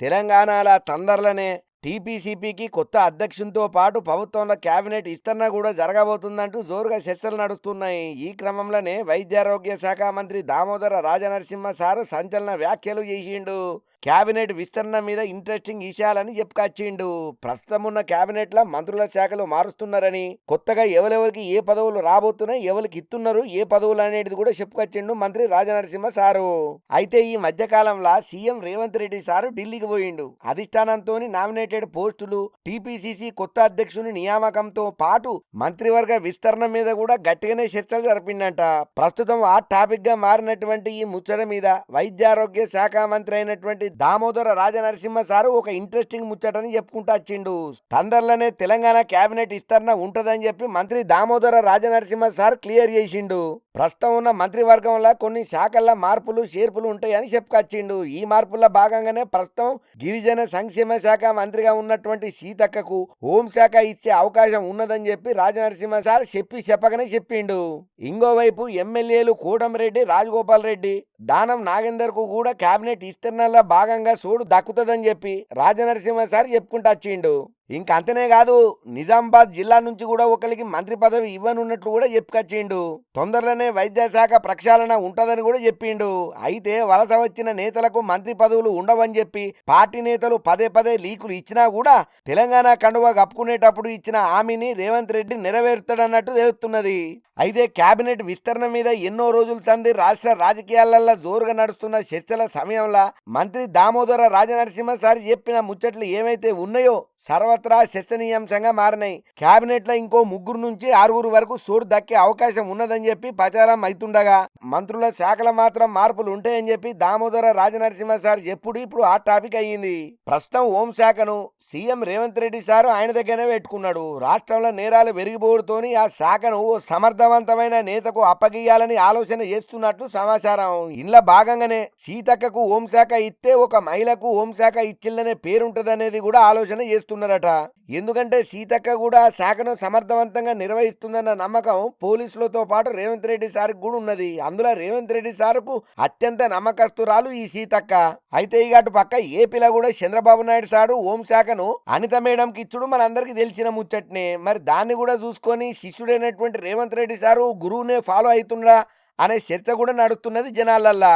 తెలంగాణల తొందరలోనే టీపీసీపీకి కొత్త అధ్యక్షునితో పాటు ప్రభుత్వంలో కేబినెట్ విస్తరణ కూడా జరగబోతుందంటూ జోరుగా చర్చలు నడుస్తున్నాయి. ఈ క్రమంలోనే వైద్యారోగ్య శాఖ మంత్రి దామోదర రాజనరసింహ సారు సంచలన వ్యాఖ్యలు చేసిండు. కేబినెట్ విస్తరణ మీద ఇంట్రెస్టింగ్ విషయాలని చెప్పుకొచ్చిండు ప్రస్తుతం ఉన్న కేబినెట్ మంత్రుల శాఖలు మారుస్తున్నారని కొత్తగా ఎవరెవరికి ఏ పదవులు రాబోతున్నాయి ఎవరికి ఇస్తున్నారు ఏ పదవులు అనేది కూడా చెప్పుకొచ్చిండు మంత్రి రాజనరసింహ సారు. అయితే ఈ మధ్య కాలంలో సీఎం రేవంత్ రెడ్డి సారు ఢిల్లీకి పోయిండు. అధిష్టానంతో నామినేటెడ్ పోస్టులు టీపీసీసీ కొత్త అధ్యక్షుని నియామకంతో పాటు మంత్రివర్గ విస్తరణ మీద కూడా గట్టిగానే చర్చలు జరిపిండట ప్రస్తుతం ఆ టాపిక్గా మారినటువంటి ఈ ముచ్చట మీద వైద్యారోగ్య శాఖ మంత్రి అయినటువంటి దామోదర రాజనరసింహ సారు ఒక ఇంట్రెస్టింగ్ ముచ్చటని చెప్పుకుంటా వచ్చిండు. తొందరలోనే తెలంగాణ కేబినెట్ విస్తరణ ఉంటదని చెప్పి మంత్రి దామోదర రాజనరసింహ సార్ క్లియర్ చేసిండు. ప్రస్తుతం ఉన్న మంత్రివర్గంలో కొన్ని శాఖల్లో మార్పులు చేర్పులు ఉంటాయని చెప్పుకొచ్చిండు. ఈ మార్పుల్లో భాగంగానే ప్రస్తుతం గిరిజన సంక్షేమ శాఖ మంత్రిగా ఉన్నటువంటి సీతక్కకు హోంశాఖ ఇచ్చే అవకాశం ఉన్నదని చెప్పి రాజనరసింహ సార్ చెప్పి చెప్పకనే చెప్పిండు. ఇంకోవైపు ఎమ్మెల్యేలు కోటమిరెడ్డి రాజగోపాల్ రెడ్డి దానం నాగేందర్కు కూడా కేబినెట్ విస్తరణలో భాగంగా సోడు దక్కుతుందని చెప్పి రాజనరసింహ సార్ చెప్పుకుంటూ వచ్చిండు. ఇంక అంతనే కాదు నిజామాబాద్ జిల్లా నుంచి కూడా ఒకరికి మంత్రి పదవి ఇవ్వనున్నట్లు కూడా చెప్పుకొచ్చిండు. తొందరలోనే వైద్యశాఖ ప్రక్షాళన ఉంటుందని కూడా చెప్పిండు. అయితే వలస వచ్చిన నేతలకు మంత్రి పదవులు ఉండవని చెప్పి పార్టీ నేతలు పదే పదే లీకులు ఇచ్చినా కూడా తెలంగాణ కండువా కప్పుకునేటప్పుడు ఇచ్చిన హామీని రేవంత్ రెడ్డి నెరవేరుతాడన్నట్టు తెలుస్తున్నది. అయితే కేబినెట్ విస్తరణ మీద ఎన్నో రోజుల సంది రాష్ట్ర రాజకీయాలలో జోరుగా నడుస్తున్న చర్చల సమయంలో మంత్రి దామోదర రాజనరసింహ సారి చెప్పిన ముచ్చట్లు ఏమైతే ఉన్నాయో సర్వత్రా చర్చనీయాంశంగా మారినాయి. క్యాబినెట్లో ఇంకో ముగ్గురు నుంచి ఆరుగురు వరకు సోడు దక్కే అవకాశం ఉన్నదని చెప్పి ప్రచారం అవుతుండగా మంత్రుల శాఖల మాత్రం మార్పులు ఉంటాయని చెప్పి దామోదర రాజనరసింహ సార్ ఎప్పుడు ఇప్పుడు ఆ టాపిక్ అయ్యింది. ప్రస్తుతం హోంశాఖను సీఎం రేవంత్ రెడ్డి సార్ ఆయన దగ్గరనే పెట్టుకున్నాడు. రాష్ట్రంలో నేరాలు పెరిగిపోవడంతోని ఆ శాఖను ఓ సమర్థవంతమైన నేతకు అప్పగియాలని ఆలోచన చేస్తున్నట్లు సమాచారం. ఇందులో భాగంగానే సీతక్కకు హోంశాఖ ఇస్తే ఒక మహిళకు హోంశాఖ ఇచ్చిల్లనే పేరుంటదనేది కూడా ఆలోచన చేస్తున్నారట. ఎందుకంటే సీతక్క కూడా శాఖను సమర్థవంతంగా నిర్వహిస్తుందన్న నమ్మకం పోలీసులతో పాటు రేవంత్ రెడ్డి సార్కి కూడా ఉన్నది. అందులో రేవంత్ రెడ్డి సార్కు అత్యంత నమ్మకస్తురాలు ఈ సీతక్క. అయితే ఇక అటు పక్క ఏపీలో కూడా చంద్రబాబు నాయుడు సారు హోంశాఖను అనిత మేడంకి ఇచ్చుడు మనందరికీ తెలిసిన ముచ్చట్నే. మరి దాన్ని కూడా చూసుకొని శిష్యుడైనటువంటి రేవంత్ రెడ్డి సారు గురువునే ఫాలో అవుతుండా అనే చర్చ కూడా నడుస్తున్నది జనాలల్లా.